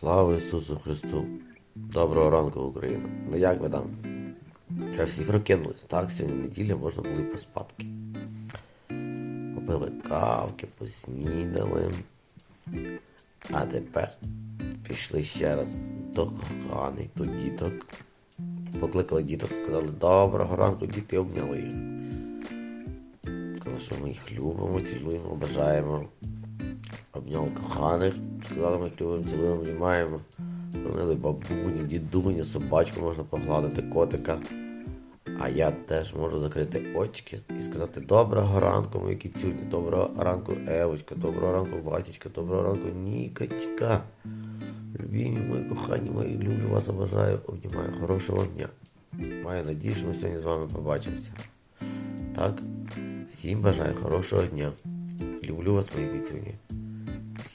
Слава Ісусу Христу! Доброго ранку, Україна! Ну як ви там? Вже всі прокинулись, так? Сьогодні неділя можна було і поспадки. Попили кавки, поснідали. А тепер пішли ще раз до коханих, до діток. Покликали діток, сказали доброго ранку, діти обняли їх. Сказали, що ми їх любимо, цілуємо, бажаємо. Обняв коханих, сказали, ми їх любимо, цілуємо, обнімаємо. Дзвонили бабуні, дідуні, собачку можна погладити, котика. А я теж можу закрити очки і сказати доброго ранку, мої кітюні, доброго ранку, Евочка, доброго ранку, Васечка, доброго ранку, Нікочка. Любімі мої кохані мої, люблю вас, обожаю, обнімаю. Хорошого дня. Маю надію, що ми сьогодні з вами побачимося. Так, всім бажаю хорошого дня. Люблю вас, мої кітюні.